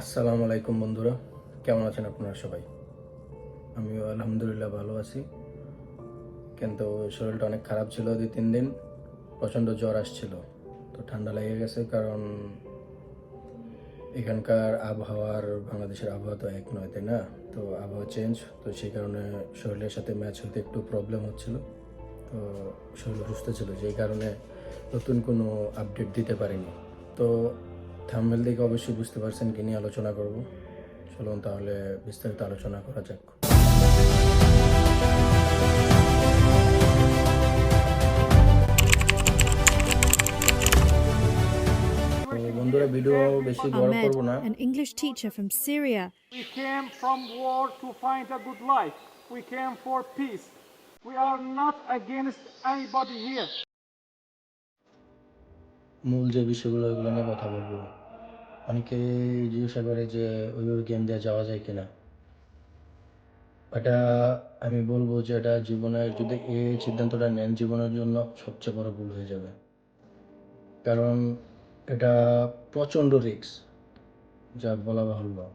আসসালামু আলাইকুম বন্ধুরা, কেমন আছেন আপনারা সবাই? আমিও আলহামদুলিল্লাহ ভালো আছি। কিন্তু শরীরটা অনেক খারাপ ছিল দুই তিন দিন, প্রচণ্ড জ্বর আসছিল। তো ঠান্ডা লেগে গেছে কারণ এখানকার আবহাওয়ার, বাংলাদেশের আবহাওয়া তো এক নয়, তাই না? তো আবহাওয়া চেঞ্জ তো সেই কারণে শরীরের সাথে ম্যাচ হতে একটু প্রবলেম হচ্ছিল। তো শরীর অসুস্থ ছিল, যেই কারণে নতুন কোনো আপডেট দিতে পারিনি। তো থাম্বেল দেখে অবশ্যই বুঝতে পারছেন কি নিয়ে আলোচনা করব চলুন তাহলে বিস্তারিত আলোচনা করা যাক বন্ধুরা ভিডিও বেশি বড় করব না an English teacher from Syria, We came from war to find a good life. We came for peace. We are not against anybody here. মূল যে বিষয়গুলো, ওইগুলো নিয়ে কথা বলব। অনেকে জিজ্ঞাসা করে যে, ওইভাবে গেম দিয়ে যাওয়া যায় কিনা? এটা আমি বলব যে, এটা জীবনের, যদি এই সিদ্ধান্তটা নেন, জীবনের জন্য সবচেয়ে বড় ভুল হয়ে যাবে। কারণ এটা প্রচণ্ড রিস্ক যা বলা বাহুল্য।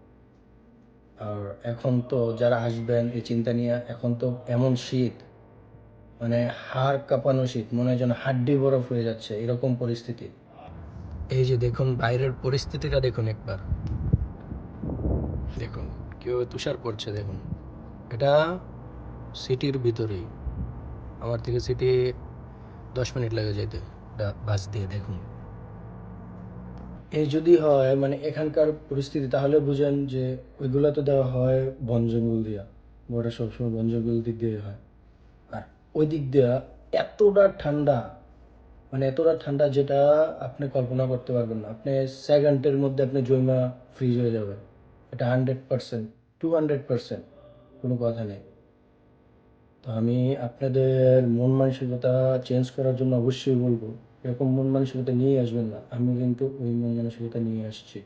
আর এখন তো যারা আসবেন, এই চিন্তা নিয়ে, এখন তো এমন শীত মানে হাড় কাঁপানো শীত, মনে হয় যেন হাড্ডি বরফ হয়ে যাচ্ছে, এরকম পরিস্থিতি। এই যে দেখুন, বাইরের পরিস্থিতিটা দেখুন একবার। দেখুন, কেউ তুষার পড়ছে, দেখুন। এটা সিটির ভিতরেই। আমার থেকে সিটি দশ মিনিট লাগে যেতে বাস দিয়ে, দেখুন। এই যদি হয় মানে এখানকার পরিস্থিতি, তাহলে বুঝেন যে ওইগুলো তো দেওয়া হয় বন জঙ্গল দিয়া। ওটা সবসময় বন জঙ্গল দিক দিয়ে হয়। আর ওই দিক দিয়া এতটা ঠান্ডা মানে এতটা ঠান্ডা যেটা আপনি কল্পনা করতে পারবেন না। আপনি সেকেন্ডের মধ্যে আপনি জৈমা ফ্রিজ হয়ে যাবে। এটা hundred percent to hundred percent কোনো কথা নেই। তো আমি আপনাদের মন মানসিকতা চেঞ্জ করার জন্য অবশ্যই বলব, এরকম মন মানসিকতা নিয়ে আসবেন না। আমি কিন্তু ওই মন মানসিকতা নিয়ে আসছি।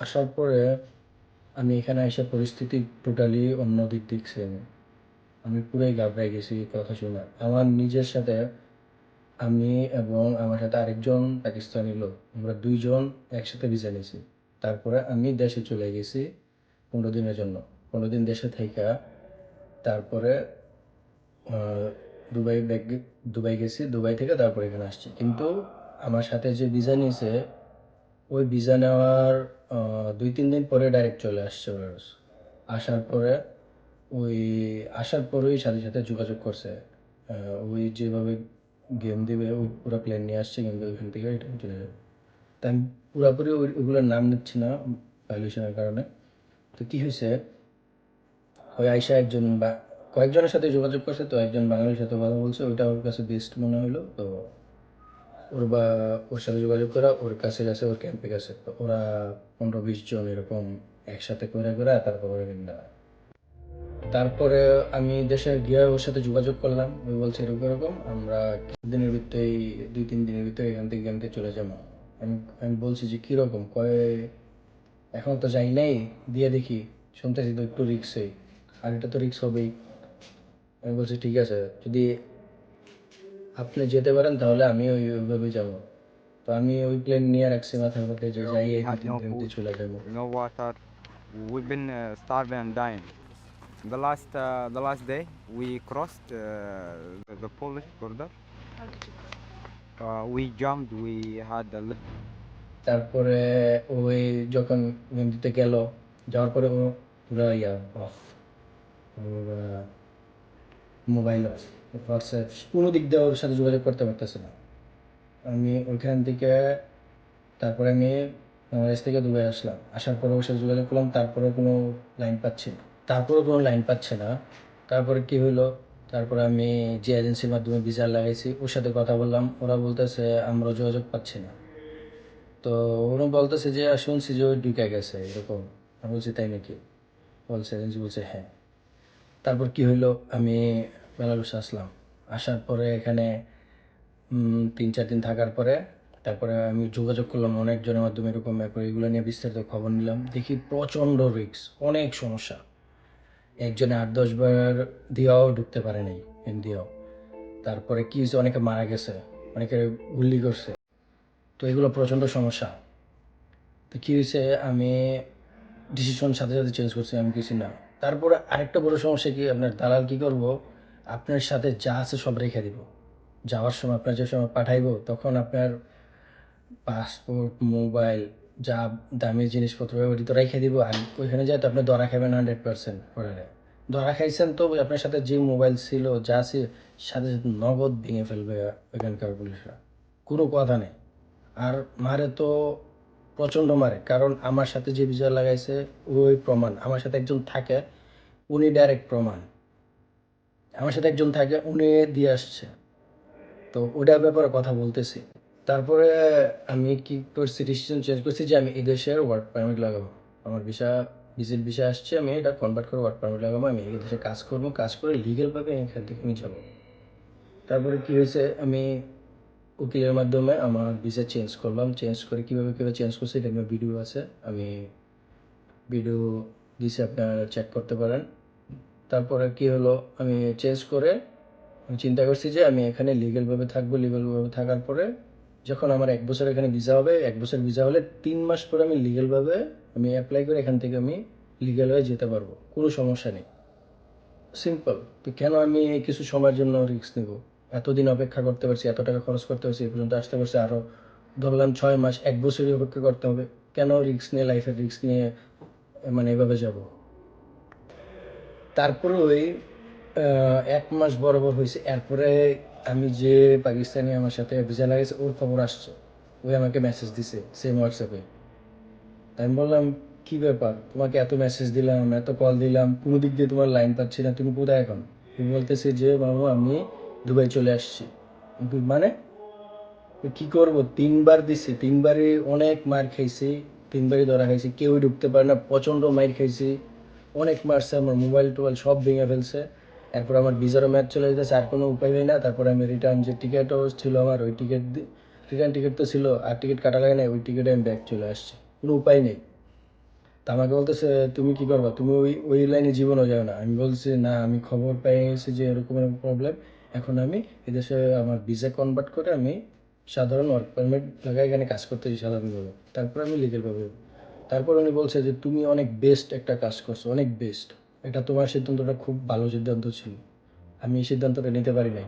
আসার পরে আমি এখানে এসে পরিস্থিতি টোটালি অন্য দিক দেখছি আমি। আমি পুরাই ঘাবড়ে গেছি কথা শুনে। আমার নিজের সাথে আমি এবং আমার সাথে আরেকজন পাকিস্তানি লোক, আমরা দুইজন একসাথে ভিসা নিয়েছি। তারপরে আমি দেশে চলে গেছি পনেরো দিনের জন্য। পনেরো দিন দেশে থাইকা, তারপরে দুবাই ব্যাগ দুবাই গেছি, দুবাই থেকে তারপরে এখানে আসছি। কিন্তু আমার সাথে যে ভিসা নিয়েছে, ওই ভিসা নেওয়ার দুই, তিন দিন পরে ডাইরেক্ট চলে আসছে বেরোস আসার পরে ওই, আসার পরেই সাথে সাথে যোগাযোগ করছে। ওই যেভাবে গেম দেবে ওই পুরো প্ল্যান নিয়ে আসছে কিন্তু ওইখান থেকে চলে যাবে তাই আমি পুরোপুরি ওই, ওইগুলোর নাম নিচ্ছি না ভ্যালুয়েশনের কারণে। তো কী হয়েছে, ওই আইসা একজন বা, কয়েকজনের সাথে যোগাযোগ করছে, তো একজন বাঙালির সাথে কথা বলছে, ওইটা ওর কাছে বেস্ট মনে হলো তো ওর বা, ওর সাথে যোগাযোগ করা, ওর কাছে গেছে, ওর ক্যাম্পে গেছে, তো ওরা পনেরো, বিশ জন এরকম একসাথে করে করে তারপর ওরা তারপরে আমি দেশে গিয়ে ওর সাথে যোগাযোগ করলাম। ওই বলছে, এরকম এরকম, আমরা কিছুদিনের ভিতরেই, দুই, তিন দিনের ভিতরে এখান থেকে এখান থেকে চলে যাব। আমি আমি বলছি যে, কীরকম? কয়, এখন তো যাই নাই, দিয়ে দেখি। শুনতেছি তো একটু রিক্সই আর এটা তো রিক্স হবেই। আমি বলছি, ঠিক আছে, যদি আপনি যেতে পারেন, তাহলে আমি ওই ওইভাবে যাব। তো আমি ওই প্লেন নিয়ে রাখছি মাথার মধ্যে যে, যাই দিনের ভিতরে চলে যাব। The last uh, the last day we crossed uh, the, the Polish border. How did you cross? Uh, we jumped. We had a little তারপরে ওই যখন নদীতে দিতে গেল যাওয়ার পরে ও পুরো ইয়া অফ মোবাইল হোয়াটসঅ্যাপ কোনো দিক দিয়ে ওর সাথে যোগাযোগ করতে পারতেছে না আমি ওইখান থেকে তারপরে আমি বাংলাদেশ থেকে দুবাই আসলাম আসার পরে ওর সাথে যোগাযোগ করলাম তারপরে কোনো লাইন পাচ্ছি না তারপরে কোনো লাইন পাচ্ছে না। তারপরে কি হলো? তারপরে আমি যে এজেন্সির মাধ্যমে ভিসা লাগাইছি, ওর সাথে কথা বললাম। ওরা বলতেছে, আমরা যোগাযোগ পাচ্ছি না। তো ওরা বলতেছে যে শুনছি যে ওই ঢুকে গেছে, এরকম। আমি বলছি, তাই নাকি? বলছে এজেন্সি বলছে হ্যাঁ। তারপর কি হইল আমি বেলারুস আসলাম। আসার পরে এখানে তিন, চার দিন থাকার পরে, তারপরে আমি যোগাযোগ করলাম অনেকজনের মাধ্যমে এরকম ব্যাপার, এগুলো নিয়ে বিস্তারিত খবর নিলাম। দেখি প্রচণ্ড রিক্স অনেক সমস্যা। একজনে আট, দশ বার দিয়েও ঢুকতে পারে নাই দিয়েও তারপরে কি হয়েছে? অনেকে মারা গেছে, অনেকে গুলি করছে। তো এগুলো প্রচণ্ড সমস্যা। তো কী হয়েছে? আমি ডিসিশন সাথে সাথে চেঞ্জ করছি, আমি কিছু না। তারপরে আরেকটা বড় সমস্যা কি? আপনার দালাল কি করব? আপনার সাথে যা আছে সব রেখে দিব। যাওয়ার সময় আপনার যে সময় পাঠাইবো, তখন আপনার পাসপোর্ট মোবাইল যা দামি জিনিসপত্র ওটি তো রেখে দিব আর ওইখানে যাই তো আপনি ধরা খাবেন হান্ড্রেড পার্সেন্ট পরে ধরা খাইছেন তো আপনার সাথে যে মোবাইল ছিল, যা আছে সাথে সাথে নগদ ভেঙে ফেলবে ওইখানকার পুলিশরা কোনো কথা নেই। আর মারে তো প্রচণ্ড মারে, কারণ আমার সাথে যে বিচার লাগাইছে, ওই প্রমাণ। আমার সাথে একজন থাকে, উনি ডাইরেক্ট প্রমাণ। আমার সাথে একজন থাকে, উনি দিয়ে আসছে। তো ওটার ব্যাপারে কথা বলতেছি। তারপরে আমি কি করছি ডিসিশন চেঞ্জ করছি যে আমি এই দেশের ওয়ার্ক পারমিট লাগাবো। আমার ভিসা ভিজিট ভিসা আসছে, আমি এটা কনভার্ট করে ওয়ার্ক পারমিট লাগাবো, আমি এই দেশে কাজ করব, কাজ করে লিগেলভাবে এখান থেকে আমি যাব। তারপরে কি হয়েছে, আমি উকিলের মাধ্যমে আমার ভিসা চেঞ্জ করলাম চেঞ্জ করে কীভাবে কীভাবে চেঞ্জ করছি এটা আমার ভিডিও আছে, আমি ভিডিও দিছি আপনারা চেক করতে পারেন। তারপরে কি হলো, আমি চেঞ্জ করে চিন্তা করছি যে আমি এখানে লিগেলভাবে থাকব লিগেলভাবে থাকার পরে যখন আমার এক বছর এখানে ভিসা হবে, এক বছর ভিসা হলে তিন মাস পরে আমি লিগেলভাবে আমি অ্যাপ্লাই করে এখান থেকে আমি লিগেল হয়ে যেতে পারব। কোনো সমস্যা নেই। সিম্পল তো কেন আমি কিছু সময়ের জন্য রিস্ক নেব? এতদিন অপেক্ষা করতে পারছি, এত টাকা খরচ করতে পারছি, এ পর্যন্ত আসতে পারছি আরও ধরলাম ছয় মাস, এক বছরই অপেক্ষা করতে হবে। কেন রিস্ক নিয়ে লাইফের রিস্ক নিয়ে মানে এভাবে যাব? তারপরে ওই এক মাস বরাবর হয়েছে। এরপরে আমি যে পাকিস্তানি আমার সাথে ভিসা লাগাইছে ওর খবর আসছে। ওই আমাকে মেসেজ দিছে সেম হোয়াটসঅ্যাপে আমি বললাম, কি ব্যাপার? তোমাকে এত মেসেজ দিলাম, এত কল দিলাম, কোনো দিক দিয়ে তোমার লাইন পাচ্ছি না, তুমি কোথায় এখন? তুমি বলতেছে যে, বাবু, আমি দুবাই চলে আসছি। মানে? কি করব? তিনবার দিছি তিনবারই অনেক মার খাইছি, তিনবারই ধরা খাইছি, কেউই ঢুকতে পারে না, প্রচণ্ড মার খাইছি। অনেক মারছে আমার মোবাইল টোবাইল সব ভেঙে ফেলছে। এরপর আমার ভিসারও ম্যাচ চলে যেতেছে, আর কোনো উপায় হয় না। তারপরে আমি রিটার্ন যে টিকিটও ছিল আমার, ওই টিকিট রিটার্ন টিকিট তো ছিল, আর টিকিট কাটা লাগে না ওই টিকিটে আমি ব্যাক চলে আসছি। কোনো উপায় নেই। তা আমাকে বলতেছে, তুমি কি করবা? তুমি ওই ওই লাইনে জীবনও যাও না। আমি বলছি, না, আমি খবর পেয়ে গেছি যে এরকম এরকম প্রবলেম এখন আমি এদেশে আমার ভিসা কনভার্ট করে আমি সাধারণ ওয়ার্ক পারমিট লাগাই, এখানে কাজ করতেছি সাধারণভাবে। তারপর আমি লিগেল পাবো তারপর উনি বলছে যে, তুমি অনেক বেস্ট একটা কাজ করছ, অনেক বেস্ট এটা তোমার সিদ্ধান্তটা খুব ভালো সিদ্ধান্ত ছিল। আমি এই সিদ্ধান্তটা নিতে পারি নাই।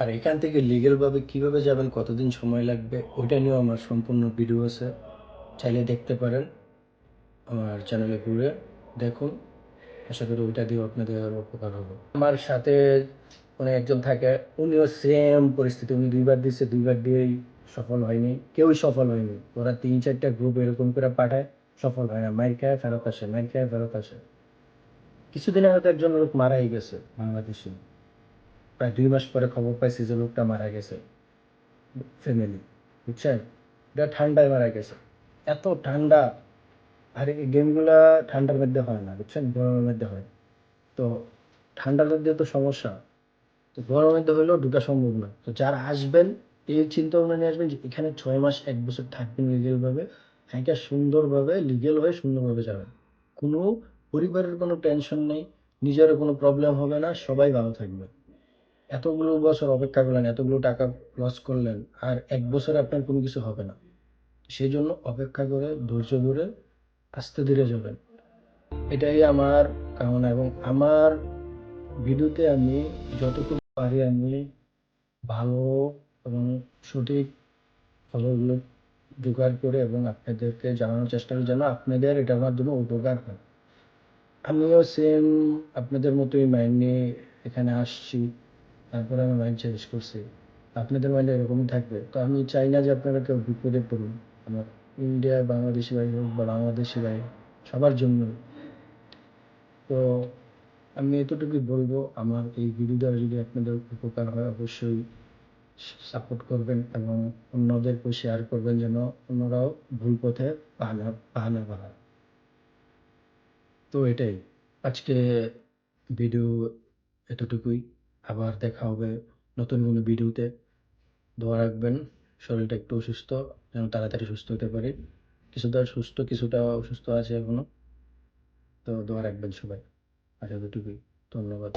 আর এখান থেকে লিগেলভাবে কীভাবে যাবেন, কতদিন সময় লাগবে, ওইটা নিয়েও আমার সম্পূর্ণ ভিডিও আছে। চাইলে দেখতে পারেন আমার চ্যানেলে ঘুরে দেখুন। আশা করি ওইটা দিয়েও আপনাদের উপকার হবে। আমার সাথে মানে একজন থাকে, উনিও সেম পরিস্থিতি, উনি দুইবার দিচ্ছে দুইবার দিয়েই সফল হয়নি। কেউই সফল হয়নি। ওরা তিন চারটা গ্রুপ এরকম করে পাঠায়, সফল হয় না। মাইর খায়, ফেরত আসে, মাইর খায়, ফেরত আসে। কিছুদিন আগে তো একজন লোক মারাই গেছে বাংলাদেশি। প্রায় দুই মাস পরে খবর পাইছি যে লোকটা মারা গেছে ফ্যামিলি বুঝছেন? এটা ঠান্ডায় মারা গেছে। এত ঠান্ডা, আর এই গেমগুলা ঠান্ডার মধ্যে হয় না, বুঝছেন? গরমের মধ্যে হয়। তো ঠান্ডার মধ্যে তো সমস্যা। তো গরমের মধ্যে হলেও ঢুকা সম্ভব না। তো যারা আসবেন, এই চিন্তা ভাবনা নিয়ে আসবেন যে এখানে ছয় মাস, এক বছর থাকবেন লিগেলভাবে হ্যাঁ সুন্দরভাবে লিগেল হয়ে সুন্দরভাবে যাবেন। কোনো পরিবারের কোনো টেনশন নেই, নিজেরও কোনো প্রবলেম হবে না, সবাই ভালো থাকবে। এতগুলো বছর অপেক্ষা করলেন, এতগুলো টাকা লস করলেন, আর এক বছরে আপনার কোনো কিছু হবে না। সেই জন্য অপেক্ষা করে ধৈর্য ধরে আস্তে ধীরে যাবেন। এটাই আমার কামনা এবং আমার ভিডিওতে আমি যতটুকু পারি আমি ভালো এবং সঠিক খবরগুলো জোগাড় করে এবং আপনাদেরকে জানানোর চেষ্টা করি যেন আপনাদের এটার মাধ্যমে উপকার হয়। আমিও সেম আপনাদের মতোই মাইন্ড নিয়ে এখানে আসছি। তারপরে আমি মাইন্ড চেঞ্জ করছি। আপনাদের মাইন্ডে এরকমই থাকবে। তো আমি চাই না যে আপনারা কেউ বিপদে পড়ুন। আমার ইন্ডিয়া বাংলাদেশি ভাই হোক বা বাংলাদেশি ভাই, সবার জন্য তো আমি এতটুকুই বলব, আমার এই ভিডিও দ্বারা যদি আপনাদের উপকার হয়, অবশ্যই সাপোর্ট করবেন এবং অন্যদেরকে শেয়ার করবেন যেন অন্যরাও ভুল পথে পা না পা না বাড়ায়। তো এটাই। আজকে ভিডিও এতটুকুই। আবার দেখা হবে নতুন কোনো ভিডিওতে দোয়া রাখবেন, শরীরটা একটু অসুস্থ, যেন তাড়াতাড়ি সুস্থ হতে পারি। কিছুটা সুস্থ, কিছুটা অসুস্থ আছে এখনও। তো দোয়া রাখবেন সবাই। আর এতটুকুই। ধন্যবাদ।